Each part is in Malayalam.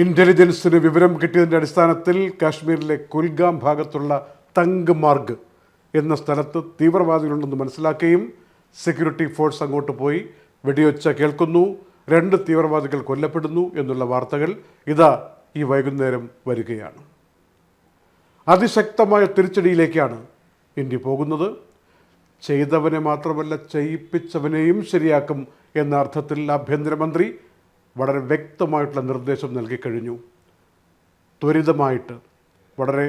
ഇന്റലിജൻസിന് വിവരം കിട്ടിയതിന്റെ അടിസ്ഥാനത്തിൽ കാശ്മീരിലെ കുൽഗാം ഭാഗത്തുള്ള തങ്ക് മാർഗ് എന്ന സ്ഥലത്ത് തീവ്രവാദികളുണ്ടെന്ന് മനസ്സിലാക്കുകയും സെക്യൂരിറ്റി ഫോഴ്സ് അങ്ങോട്ട് പോയി. വെടിയൊച്ച കേൾക്കുന്നു. രണ്ട് തീവ്രവാദികൾ കൊല്ലപ്പെടുന്നു എന്നുള്ള വാർത്തകൾ ഇതാ ഈ വൈകുന്നേരം വരികയാണ്. അതിശക്തമായ തിരിച്ചടിയിലേക്കാണ് ഇന്ത്യ പോകുന്നത്. ചെയ്തവനെ മാത്രമല്ല ചെയ്യിപ്പിച്ചവനെയും ശരിയാക്കും എന്ന അർത്ഥത്തിൽ ആഭ്യന്തരമന്ത്രി വളരെ വ്യക്തമായിട്ടുള്ള നിർദ്ദേശം നൽകിക്കഴിഞ്ഞു ത്വരിതമായിട്ട് വളരെ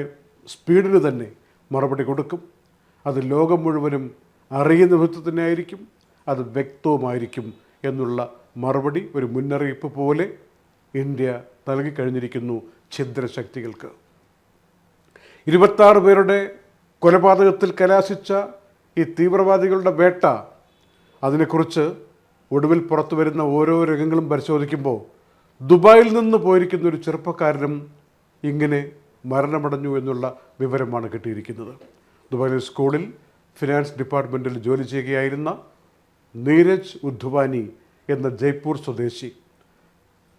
സ്പീഡിന് തന്നെ മറുപടി കൊടുക്കും. അത് ലോകം മുഴുവനും അറിയുന്ന വിധത്തിൽ തന്നെ ആയിരിക്കും അത് വ്യക്തവുമായിരിക്കും എന്നുള്ള മറുപടി ഒരു മുന്നറിയിപ്പ് പോലെ ഇന്ത്യ നൽകിക്കഴിഞ്ഞിരിക്കുന്നു ഛിദ്രശക്തികൾക്ക്. ഇരുപത്താറ് പേരുടെ കൊലപാതകത്തിൽ കലാശിച്ച ഈ തീവ്രവാദികളുടെ വേട്ട അതിനെക്കുറിച്ച് ഒടുവിൽ പുറത്തു വരുന്ന ഓരോ രംഗങ്ങളും പരിശോധിക്കുമ്പോൾ ദുബായിൽ നിന്ന് പോയിരിക്കുന്ന ഒരു ചെറുപ്പക്കാരനും ഇങ്ങനെ മരണമടഞ്ഞു എന്നുള്ള വിവരമാണ് കിട്ടിയിരിക്കുന്നത്. ദുബായിലെ സ്കൂളിൽ ഫിനാൻസ് ഡിപ്പാർട്ട്മെന്റിൽ ജോലി ചെയ്യുകയായിരുന്ന നീരജ് ഉദ്ധുവാനി എന്ന ജയ്പൂർ സ്വദേശി.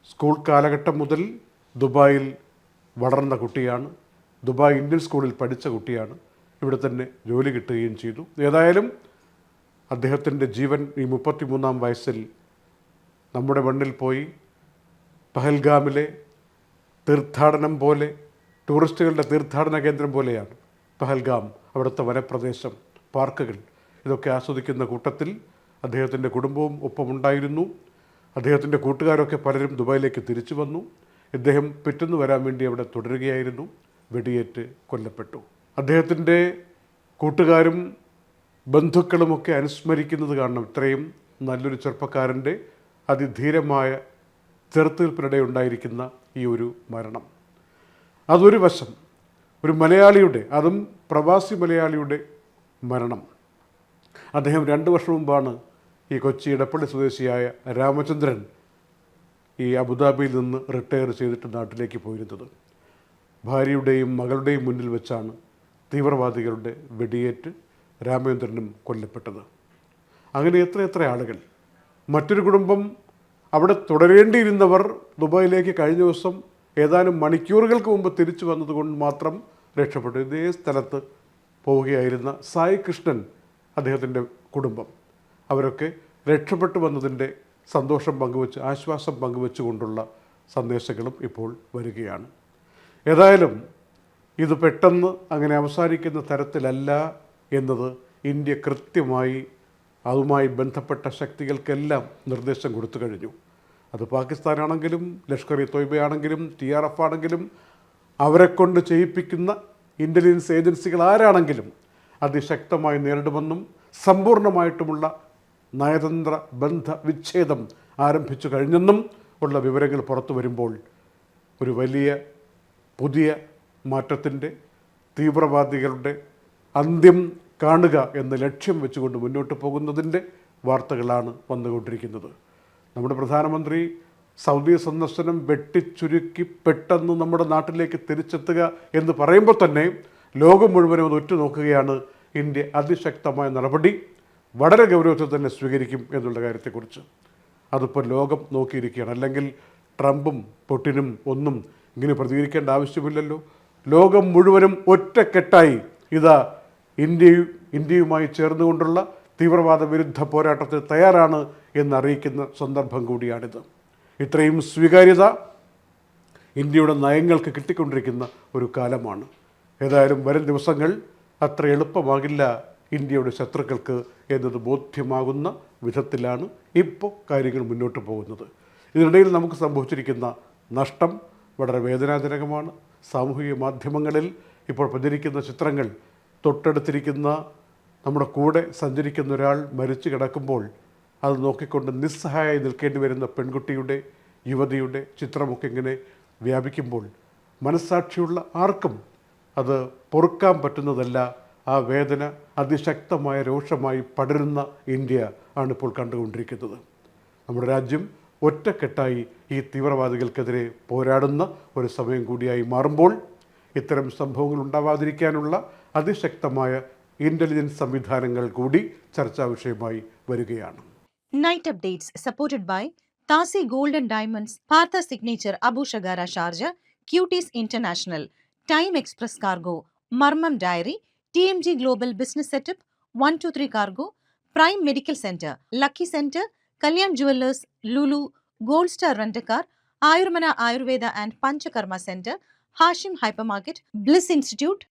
സ്കൂൾ കാലഘട്ടം മുതൽ ദുബായിൽ വളർന്ന കുട്ടിയാണ്. ദുബായ് ഇന്ത്യൻ സ്കൂളിൽ പഠിച്ച കുട്ടിയാണ്. ഇവിടെ തന്നെ ജോലി കിട്ടുകയും ചെയ്തു. ഏതായാലും അദ്ദേഹത്തിന്റെ ജീവൻ ഈ മുപ്പത്തിമൂന്നാം വയസ്സിൽ നമ്മുടെ മണ്ണിൽ പോയി പഹൽഗാമിലെ തീർത്ഥാടനം പോലെ ടൂറിസ്റ്റുകളുടെ തീർത്ഥാടന കേന്ദ്രം പോലെയാണ് പഹൽഗാം അവിടുത്തെ വനപ്രദേശം പാർക്കുകൾ. ഇതൊക്കെ ആസ്വദിക്കുന്ന കൂട്ടത്തിൽ അദ്ദേഹത്തിന്റെ കുടുംബവും ഒപ്പമുണ്ടായിരുന്നു. അദ്ദേഹത്തിന്റെ കൂട്ടുകാരൊക്കെ പലരും ദുബായിലേക്ക് തിരിച്ചു വന്നു. ഇദ്ദേഹം പിറ്റെന്ന് വരാൻ വേണ്ടി അവിടെ തുടരുകയായിരുന്നു. വെടിയേറ്റ് കൊല്ലപ്പെട്ടു. അദ്ദേഹത്തിന്റെ കൂട്ടുകാരും ബന്ധുക്കളുമൊക്കെ അനുസ്മരിക്കുന്നത് കാണണം. ഇത്രയും നല്ലൊരു ചെറുപ്പക്കാരന്റെ അതിധീരമായ ചെറുത്തുനിൽപ്പിനിടെ ഉണ്ടായിരിക്കുന്ന ഈ ഒരു മരണം. അതൊരു വശം ഒരു മലയാളിയുടെ അതും പ്രവാസി മലയാളിയുടെ മരണം. അദ്ദേഹം രണ്ട് വർഷം മുമ്പാണ് ഈ കൊച്ചി ഇടപ്പള്ളി സ്വദേശിയായ രാമചന്ദ്രൻ ഈ അബുദാബിയിൽ നിന്ന് റിട്ടയർ ചെയ്തിട്ട് നാട്ടിലേക്ക് പോയിരുന്നത്. ഭാര്യയുടെയും മകളുടെയും മുന്നിൽ വെച്ചാണ് തീവ്രവാദികളുടെ വെടിയേറ്റ് രാമചന്ദ്രനും കൊല്ലപ്പെട്ടത്. അങ്ങനെ എത്ര എത്ര ആളുകൾ. മറ്റൊരു കുടുംബം അവിടെ തുടരേണ്ടിയിരുന്നവർ ദുബായിലേക്ക് കഴിഞ്ഞ ദിവസം ഏതാനും മണിക്കൂറുകൾക്ക് മുമ്പ് തിരിച്ചു വന്നതുകൊണ്ട് മാത്രം രക്ഷപ്പെട്ടു. ഇതേ സ്ഥലത്ത് പോവുകയായിരുന്ന സായി കൃഷ്ണൻ അദ്ദേഹത്തിന്റെ കുടുംബം. അവരൊക്കെ രക്ഷപ്പെട്ടു വന്നതിന്റെ സന്തോഷം പങ്കുവച്ച് ആശ്വാസം പങ്കുവെച്ചുകൊണ്ടുള്ള സന്ദേശങ്ങളും ഇപ്പോൾ വരികയാണ്. ഏതായാലും ഇത് പെട്ടെന്ന് അങ്ങനെ അവസാനിക്കുന്ന തരത്തിലല്ല എന്നത് ഇന്ത്യ കൃത്യമായി അതുമായി ബന്ധപ്പെട്ട ശക്തികൾക്കെല്ലാം നിർദ്ദേശം കൊടുത്തു കഴിഞ്ഞു. അത് പാകിസ്ഥാനാണെങ്കിലും ലഷ്കർ ഇ തൊയ്ബയാണെങ്കിലും ടി ആർ എഫ് ആണെങ്കിലും അവരെ കൊണ്ട് ചെയ്യിപ്പിക്കുന്ന ഇന്റലിജൻസ് ഏജൻസികൾ ആരാണെങ്കിലും അതിശക്തമായി നേരിടുമെന്നും സമ്പൂർണമായിട്ടുമുള്ള നയതന്ത്ര ബന്ധ വിച്ഛേദം ആരംഭിച്ചു കഴിഞ്ഞെന്നും ഉള്ള വിവരങ്ങൾ പുറത്തു വരുമ്പോൾ ഒരു വലിയ പുതിയ മാറ്റത്തിന്റെ തീവ്രവാദികളുടെ അന്ത്യം കാണുക എന്ന ലക്ഷ്യം വെച്ചുകൊണ്ട് മുന്നോട്ട് പോകുന്നതിന്റെ വാർത്തകളാണ് വന്നുകൊണ്ടിരിക്കുന്നത്. നമ്മുടെ പ്രധാനമന്ത്രി സൗദി സന്ദർശനം വെട്ടിച്ചുരുക്കി പെട്ടെന്ന് നമ്മുടെ നാട്ടിലേക്ക് തിരിച്ചെത്തുക എന്ന് പറയുമ്പോൾ തന്നെ ലോകം മുഴുവനും അത് ഉറ്റുനോക്കുകയാണ് ഇന്ത്യ അതിശക്തമായ നടപടി. വളരെ ഗൗരവത്തിൽ തന്നെ സ്വീകരിക്കും എന്നുള്ള കാര്യത്തെക്കുറിച്ച്. അതിപ്പോൾ ലോകം നോക്കിയിരിക്കുകയാണ്. അല്ലെങ്കിൽ ട്രംപും പുടിനും ഒന്നും ഇങ്ങനെ പ്രതികരിക്കേണ്ട ആവശ്യമില്ലല്ലോ. ലോകം മുഴുവനും ഒറ്റക്കെട്ടായി ഇതാ ഇന്ത്യയും ഇന്ത്യയുമായി ചേർന്നുകൊണ്ടുള്ള തീവ്രവാദ വിരുദ്ധ പോരാട്ടത്തിന് തയ്യാറാണ് എന്നറിയിക്കുന്ന സന്ദർഭം കൂടിയാണിത്. ഇത്രയും സ്വീകാര്യത ഇന്ത്യയുടെ നയങ്ങൾക്ക് കിട്ടിക്കൊണ്ടിരിക്കുന്ന ഒരു കാലമാണ്. ഏതായാലും വരും ദിവസങ്ങൾ അത്ര എളുപ്പമാകില്ല ഇന്ത്യയുടെ ശത്രുക്കൾക്ക് എന്നത് ബോധ്യമാകുന്ന വിധത്തിലാണ് ഇപ്പോൾ കാര്യങ്ങൾ മുന്നോട്ട് പോകുന്നത്. ഇതിനിടയിൽ നമുക്ക് സംഭവിച്ചിരിക്കുന്ന നഷ്ടം വളരെ വേദനാജനകമാണ്. സാമൂഹിക മാധ്യമങ്ങളിൽ ഇപ്പോൾ പ്രചരിക്കുന്ന ചിത്രങ്ങൾ തൊട്ടടുത്തിരിക്കുന്ന നമ്മുടെ കൂടെ സഞ്ചരിക്കുന്ന ഒരാൾ മരിച്ചു കിടക്കുമ്പോൾ അത് നോക്കിക്കൊണ്ട് നിസ്സഹായമായി നിൽക്കേണ്ടി വരുന്ന പെൺകുട്ടിയുടെ യുവതിയുടെ ചിത്രമൊക്കെ ഇങ്ങനെ വ്യാപിക്കുമ്പോൾ മനസ്സാക്ഷിയുള്ള ആർക്കും അത് പൊറുക്കാൻ പറ്റുന്നതല്ല. ആ വേദന അതിശക്തമായ രോഷമായി പടരുന്ന ഇന്ത്യ ആണിപ്പോൾ കണ്ടുകൊണ്ടിരിക്കുന്നത്. നമ്മുടെ രാജ്യം ഒറ്റക്കെട്ടായി ഈ തീവ്രവാദികൾക്കെതിരെ പോരാടുന്ന ഒരു സമയം കൂടിയായി മാറുമ്പോൾ ഇത്തരം സംഭവങ്ങൾ ഉണ്ടാവാതിരിക്കാനുള്ള അതിശക്തമായ ഇന്റലിജൻസ് സംവിധാനങ്ങൾ കൂടി ചർച്ചാ വിഷയമായി വരികയാണ്. Night updates supported by താസി golden diamonds Partha signature Abushagara Sharjah cuties international time express cargo മർമ്മം diary T M G global business setup one two three cargo prime medical centre lucky centre Kalyan jewellers Lulu gold star rent a car Ayurmana ayurveda and panchakarma centre Hashim hypermarket bliss institute